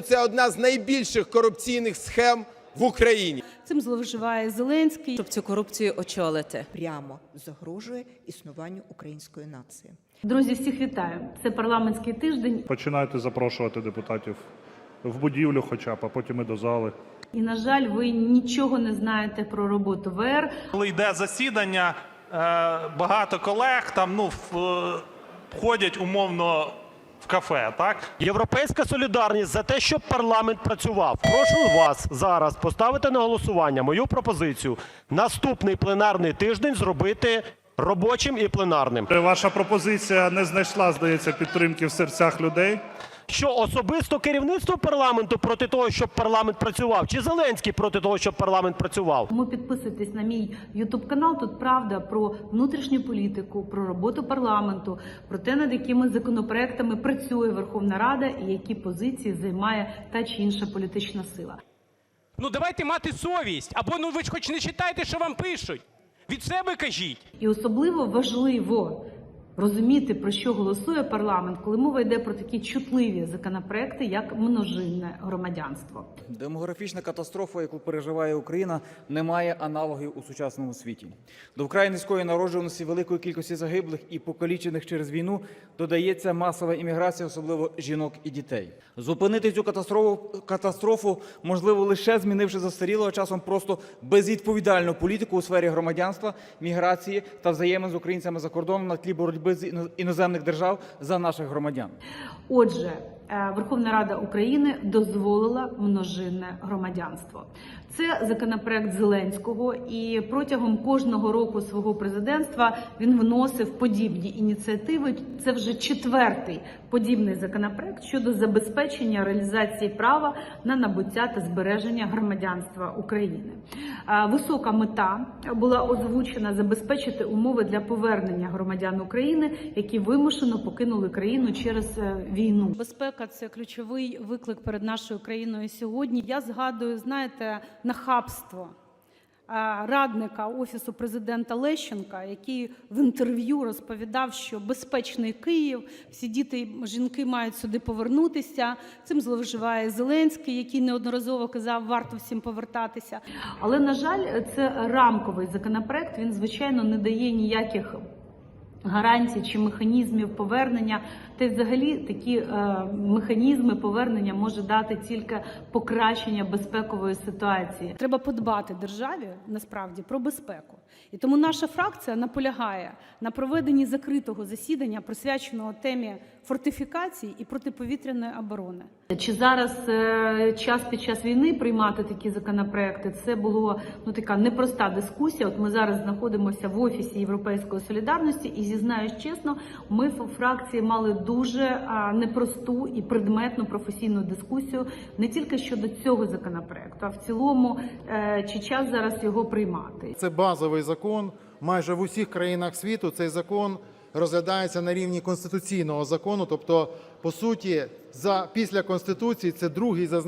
Це одна з найбільших корупційних схем в Україні. Цим зловживає Зеленський. щоб цю корупцію очолити. прямо загрожує існуванню української нації. Друзі, всіх вітаю. Це парламентський тиждень, Починайте запрошувати депутатів в будівлю, хоча б, а потім і до зали. і на жаль, ви нічого не знаєте про роботу ВР. Коли йде засідання, е, багато колег там ну е, входять умовно в кафе, так? Європейська солідарність за те, щоб парламент працював. Прошу вас зараз поставити на голосування мою пропозицію. Наступний пленарний тиждень зробити робочим і пленарним. Ваша пропозиція не знайшла, здається, підтримки в серцях людей. Що особисто керівництво парламенту проти того, щоб парламент працював, чи Зеленський проти того, щоб парламент працював? Тому підписуйтесь на мій Ютуб канал. Тут правда про внутрішню політику, про роботу парламенту, про те, над якими законопроектами працює Верховна Рада і які позиції займає та чи інша політична сила. Ну давайте мати совість. Або ну ви ж хоч не читайте, що вам пишуть. Від себе кажіть. І особливо важливо розуміти, про що голосує парламент, коли мова йде про такі чутливі законопроекти, як множинне громадянство. Демографічна катастрофа, яку переживає Україна, не має аналогів у сучасному світі. До вкрай низької народжуваності, великої кількості загиблих і покалічених через війну додається масова імміграція, особливо жінок і дітей. Зупинити цю катастрофу, катастрофу можливо лише змінивши застарілого часом просто безвідповідальну політику у сфері громадянства, міграції та взаємин з українцями за кордоном на тлі боротьби з іноземних держав за наших громадян. Отже, е, Верховна Рада України дозволила множинне громадянство. Це законопроект Зеленського, і протягом кожного року свого президентства він вносив подібні ініціативи. Це вже четвертий подібний законопроект щодо забезпечення реалізації права на набуття та збереження громадянства України. Висока мета була озвучена забезпечити умови для повернення громадян України, які вимушено покинули країну через е, війну. Безпека це ключовий виклик перед нашою країною сьогодні. Я згадую, знаєте, нахабство е, радника офісу президента Лещенка, який в інтерв'ю розповідав, що безпечний Київ, всі діти жінки мають сюди повернутися. Цим зловживає Зеленський, який неодноразово казав, варто всім повертатися. Але на жаль, це рамковий законопроект. Він звичайно не дає ніяких. Гарантій чи механізмів повернення, та й взагалі такі е, механізми повернення може дати тільки покращення безпекової ситуації. Треба подбати державі насправді про безпеку, і тому наша фракція наполягає на проведенні закритого засідання, присвяченого темі фортифікацій і протиповітряної оборони. Чи зараз е, час під час війни приймати такі законопроекти? Це було ну така непроста дискусія. От ми зараз знаходимося в офісі Європейської солідарності, і зізнаюсь чесно, ми в фракції мали дуже непросту і предметну професійну дискусію не тільки щодо цього законопроекту, а в цілому, е, чи час зараз його приймати. Це базовий закон. Майже в усіх країнах світу цей закон розглядається на рівні конституційного закону. Тобто, по суті, за після конституції це другий за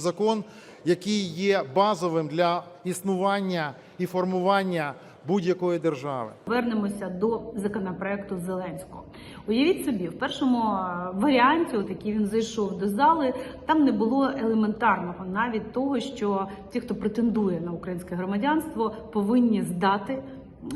закон, який є базовим для існування і формування будь-якої держави. Вернемося до законопроекту Зеленського. Уявіть собі, в першому е, варіанті, от який він зайшов до зали, там не було елементарного навіть того, що ті, хто претендує на українське громадянство, повинні здати.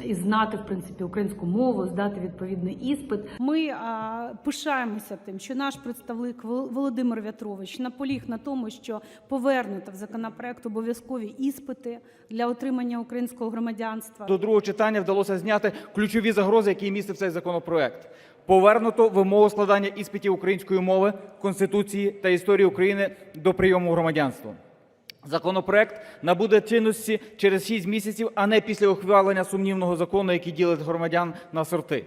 І знати в принципі українську мову, здати відповідний іспит. Ми а, пишаємося тим, що наш представник Володимир В'ятрович наполіг на тому, що повернуто в законопроект обов'язкові іспити для отримання українського громадянства. До другого читання вдалося зняти ключові загрози, які містив цей законопроект. Повернуто вимогу складання іспитів української мови, конституції та історії України до прийому громадянства. Законопроект набуде чинності через 6 місяців, а не після ухвалення сумнівного закону, який ділить громадян на сорти.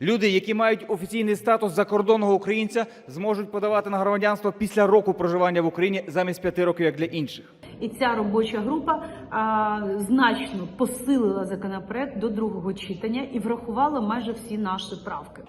Люди, які мають офіційний статус закордонного українця, зможуть подавати на громадянство після року проживання в Україні замість 5 років, як для інших. І ця робоча група а, значно посилила законопроект до другого читання і врахувала майже всі наші правки.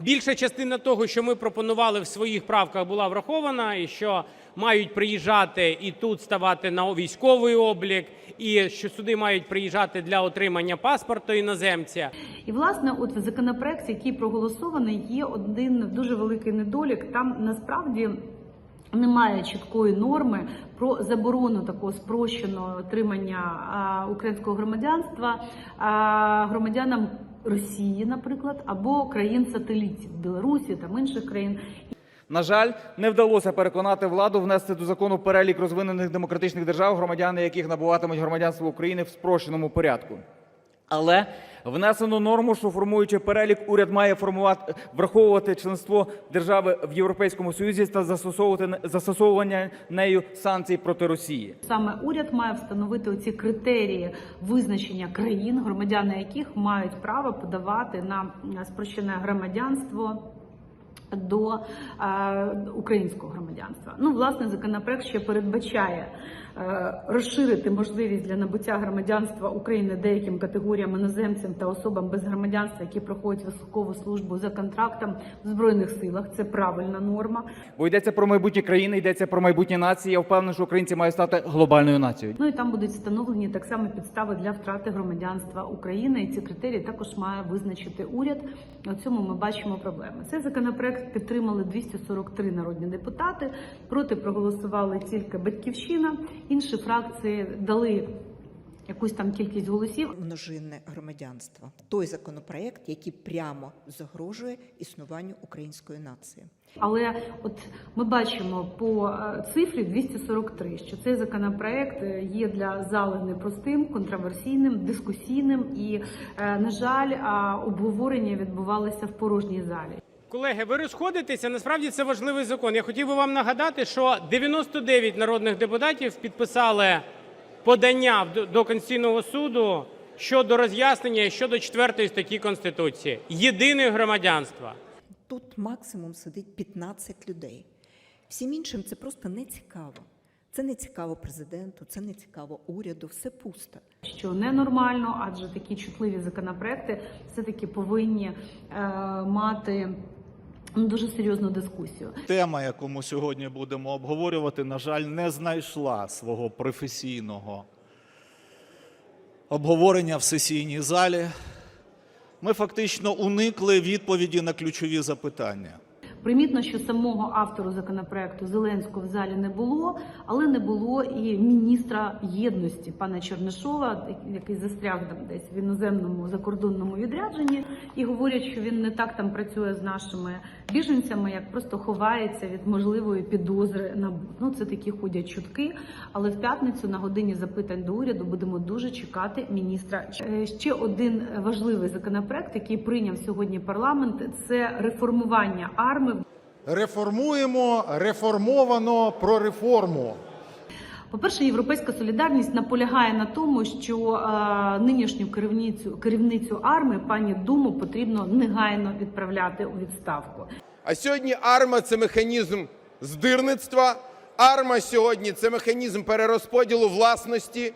Більша частина того, що ми пропонували в своїх правках, була врахована, і що мають приїжджати і тут ставати на військовий облік, і що сюди мають приїжджати для отримання паспорту іноземця. І власне, от в законопроекті, який проголосований, є один дуже великий недолік. Там насправді Немає чіткої норми про заборону такого спрощеного отримання українського громадянства громадянам Росії, наприклад, або країн-сателітів Білорусі та інших країн. На жаль, не вдалося переконати владу внести до закону перелік розвинених демократичних держав, громадяни яких набуватимуть громадянство України в спрощеному порядку. Але внесено норму, що формуючи перелік, уряд має формувати враховувати членство держави в Європейському Союзі та застосовувати застосовування нею санкцій проти Росії. Саме уряд має встановити оці критерії визначення країн, громадяни яких мають право подавати на спрощене громадянство. До е, українського громадянства. Ну, власне, законопроект ще передбачає розширити можливість для набуття громадянства України деяким категоріям іноземцям та особам без громадянства, які проходять високову службу за контрактом в збройних силах. Це правильна норма. Бо йдеться про майбутнє країни, йдеться про майбутнє нації. Я впевнений, що українці мають стати глобальною нацією. Ну і там будуть встановлені так само підстави для втрати громадянства України. І ці критерії також має визначити уряд. У цьому ми бачимо проблеми. Цей законопроект підтримали 243 народні депутати. Проти проголосували тільки батьківщина. Інші фракції дали якусь там кількість голосів. Множинне громадянство той законопроект, який прямо загрожує існуванню української нації. Але от ми бачимо по е, цифрі 243, що цей законопроект е, є для зали непростим, контроверсійним, дискусійним і, е, на жаль, обговорення відбувалося в порожній залі. Колеги, ви розходитеся. Насправді це важливий закон. Я хотів би вам нагадати, що 99 народних депутатів підписали подання в- до Конституційного суду щодо роз'яснення щодо 4 статті Конституції єдине громадянство. Тут максимум сидить 15 людей. Всім іншим це просто не цікаво. Це не цікаво президенту, це не цікаво уряду, все пусто. Що ненормально, адже такі чутливі законопроекти все-таки повинні е, мати дуже серйозну дискусію. Тема, яку ми сьогодні будемо обговорювати, на жаль, не знайшла свого професійного обговорення в сесійній залі. Ми фактично уникли відповіді на ключові запитання. Примітно, що самого автору законопроекту Зеленського в залі не було, але не було і міністра єдності пана Чернишова, який застряг там десь в іноземному закордонному відрядженні, і говорять, що він не так там працює з нашими біженцями, як просто ховається від можливої підозри на ну це такі ходять чутки. Але в п'ятницю на годині запитань до уряду будемо дуже чекати міністра. Е, Ще один важливий законопроект, який прийняв сьогодні парламент, це реформування арми. Реформуємо реформовано про реформу. По-перше, європейська солідарність наполягає на тому, що е, нинішню керівницю керівницю армії пані Думу потрібно негайно відправляти у відставку. А сьогодні арма це механізм здирництва. Арма сьогодні це механізм перерозподілу власності.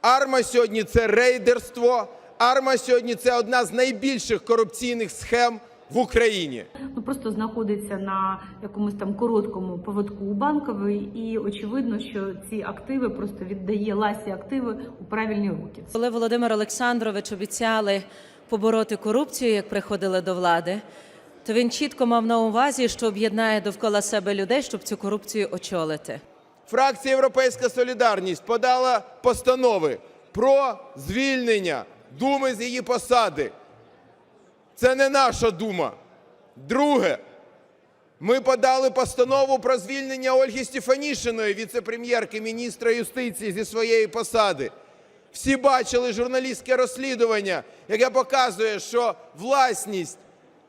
Арма сьогодні це рейдерство. Арма сьогодні це одна з найбільших корупційних схем в Україні. Ну просто знаходиться на якомусь там короткому поводку у банковій, і очевидно, що ці активи просто віддає ласі активи у правильні руки. Коли Володимир Олександрович обіцяли побороти корупцію, як приходили до влади, то він чітко мав на увазі, що об'єднає довкола себе людей, щоб цю корупцію очолити. Фракція Європейська Солідарність подала постанови про звільнення думи з її посади. Це не наша дума. Друге, ми подали постанову про звільнення Ольги Стефанішиної, віце-прем'єрки міністра юстиції зі своєї посади. Всі бачили журналістське розслідування, яке показує, що власність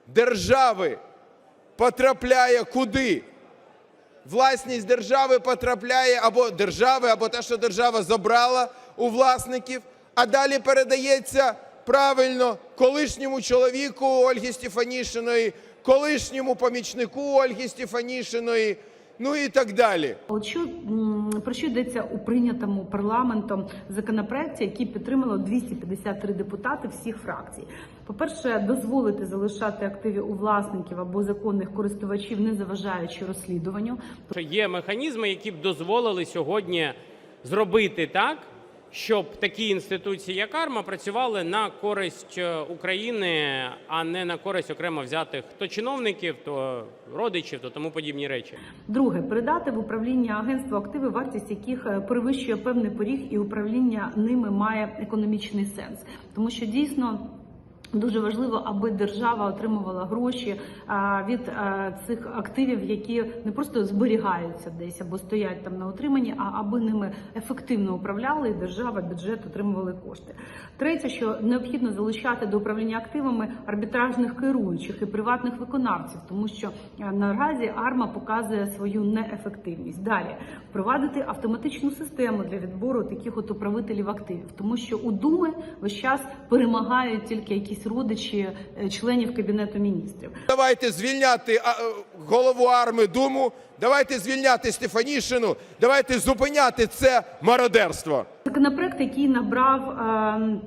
держави потрапляє куди? власність держави потрапляє або держави, або те, що держава забрала у власників, а далі передається правильно колишньому чоловіку Ольги Стефанішиної, колишньому помічнику Ольги Стефанішиної, ну і так далі. От що про що йдеться у прийнятому парламентом законопроекті, який підтримало 253 депутати всіх фракцій? По-перше, дозволити залишати активи у власників або законних користувачів, не заважаючи розслідуванню. Є механізми, які б дозволили сьогодні зробити так, щоб такі інституції, як АРМА, працювали на користь е, України, а не на користь окремо взятих то чиновників, то родичів, то тому подібні речі. Друге, передати в управління агентства активи, вартість яких е, перевищує певний поріг, і управління ними має економічний сенс, тому що дійсно. Дуже важливо, аби держава отримувала гроші від цих активів, які не просто зберігаються десь або стоять там на утриманні, а аби ними ефективно управляли, і держава, бюджет отримували кошти. Третє, що необхідно залучати до управління активами арбітражних керуючих і приватних виконавців, тому що е, наразі АРМА показує свою неефективність. Далі впровадити автоматичну систему для відбору таких от управителів активів, тому що у Думи весь час перемагають тільки якісь родичі е, членів кабінету міністрів. Давайте звільняти е, голову арми Думу, давайте звільняти Стефанішину, давайте зупиняти це мародерство. Законопроект, який набрав ем,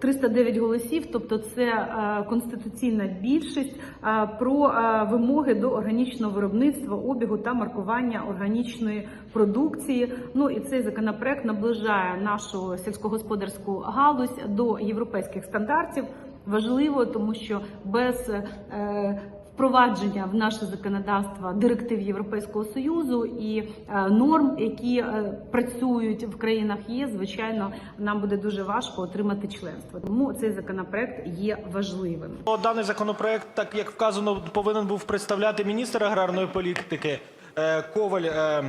309 голосів, тобто це е, конституційна більшість е, про е, вимоги до органічного виробництва, обігу та маркування органічної продукції. Ну і цей законопроект наближає нашу сільськогосподарську галузь до європейських стандартів. Важливо, тому що без впровадження в наше законодавство директив Європейського союзу і е, норм, які е, працюють в країнах ЄС, звичайно, нам буде дуже важко отримати членство. Тому цей законопроект є важливим. Даний законопроект, так як вказано, повинен був представляти міністр аграрної політики е, Коваль.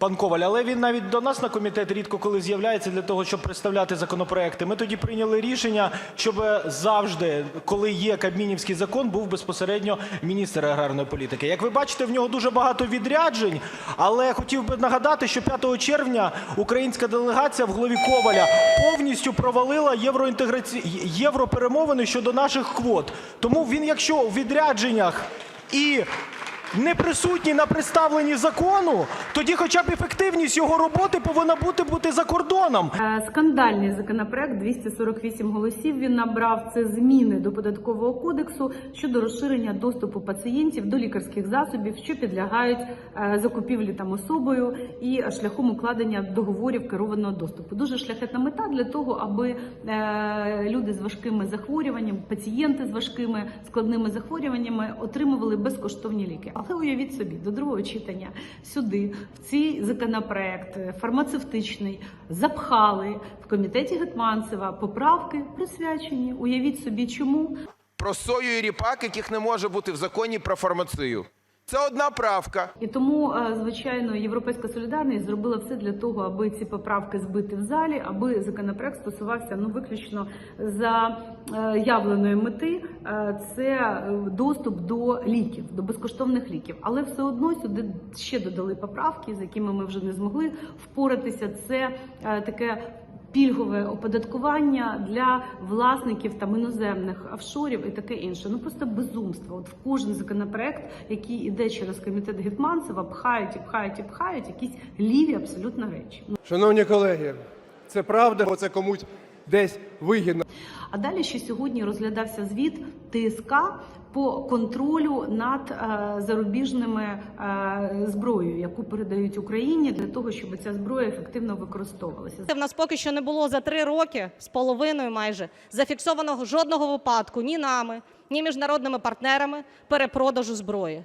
Е, Пан Коваль, але він навіть до нас на комітет рідко коли з'являється для того, щоб представляти законопроекти. Ми тоді прийняли рішення, щоб завжди, коли є Кабмінівський закон, був безпосередньо міністр аграрної політики. Як ви бачите, в нього дуже багато відряджень, але хотів би нагадати, що 5 червня українська делегація в голові Коваля повністю провалила євроінтеграці... європеремовини щодо наших квот. Тому він, якщо у відрядженнях і не присутній на представленні закону, тоді хоча б ефективність його роботи повинна бути бути за кордоном. Е, Скандальний законопроект 248 голосів. Він набрав це зміни до податкового кодексу щодо розширення доступу пацієнтів до лікарських засобів, що підлягають е, закупівлі там особою і шляхом укладення договорів керованого доступу. Дуже шляхетна мета для того, аби е, люди з важкими захворюваннями, пацієнти з важкими складними захворюваннями отримували безкоштовні ліки. Але уявіть собі, до другого читання сюди в цей законопроект е, фармацевтичний запхали в комітеті Гетманцева поправки присвячені. Уявіть собі, чому Про сою і ріпак, яких не може бути в законі про фармацію. Це одна правка. І тому, е, звичайно, європейська солідарність зробила все для того, аби ці поправки збити в залі, аби законопроект стосувався ну виключно за е, явленої мети. е, Це доступ до ліків, до безкоштовних ліків. Але все одно сюди ще додали поправки, з якими ми вже не змогли впоратися. Це таке. Пільгове оподаткування для власників там іноземних офшорів і таке інше. Ну просто безумство. От в кожен законопроект, який іде через комітет Гетманцева, пхають і пхають і пхають якісь ліві абсолютно речі. Ну, Шановні колеги, це правда, бо це комусь десь вигідно. А далі ще сьогодні розглядався звіт ТСК по контролю над е, зарубіжними е, зброєю, яку передають Україні для того, щоб ця зброя ефективно використовувалася. В нас поки що не було за три роки з половиною майже зафіксованого жодного випадку ні нами, ні міжнародними партнерами перепродажу зброї.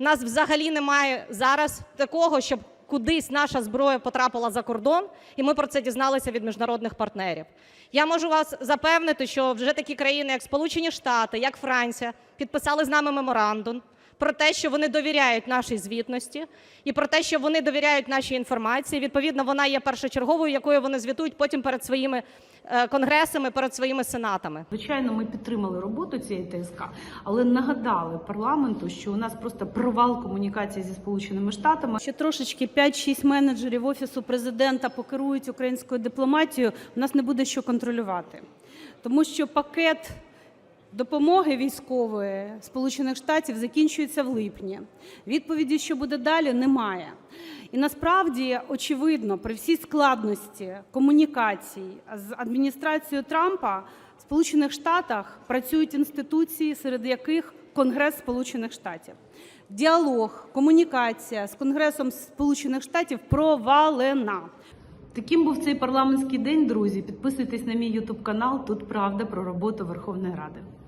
У нас взагалі немає зараз такого, щоб кудись наша зброя потрапила за кордон, і ми про це дізналися від міжнародних партнерів. Я можу вас запевнити, що вже такі країни, як Сполучені Штати, як Франція, підписали з нами меморандум про те, що вони довіряють нашій звітності, і про те, що вони довіряють нашій інформації. Відповідно, вона є першочерговою, якою вони звітують потім перед своїми е, конгресами, перед своїми сенатами. Звичайно, ми підтримали роботу цієї ТСК, але нагадали парламенту, що у нас просто провал комунікації зі сполученими штатами. Ще трошечки 5-6 менеджерів офісу президента покерують українською дипломатією. У нас не буде що контролювати, тому що пакет допомоги військової Сполучених Штатів закінчується в липні. Відповіді, що буде далі, немає. І насправді очевидно, при всій складності комунікацій з адміністрацією Трампа в Сполучених Штатах працюють інституції, серед яких Конгрес Сполучених Штатів. Діалог, комунікація з Конгресом Сполучених Штатів провалена. Таким був цей парламентський день, друзі. Підписуйтесь на мій ютуб канал. Тут правда про роботу Верховної Ради.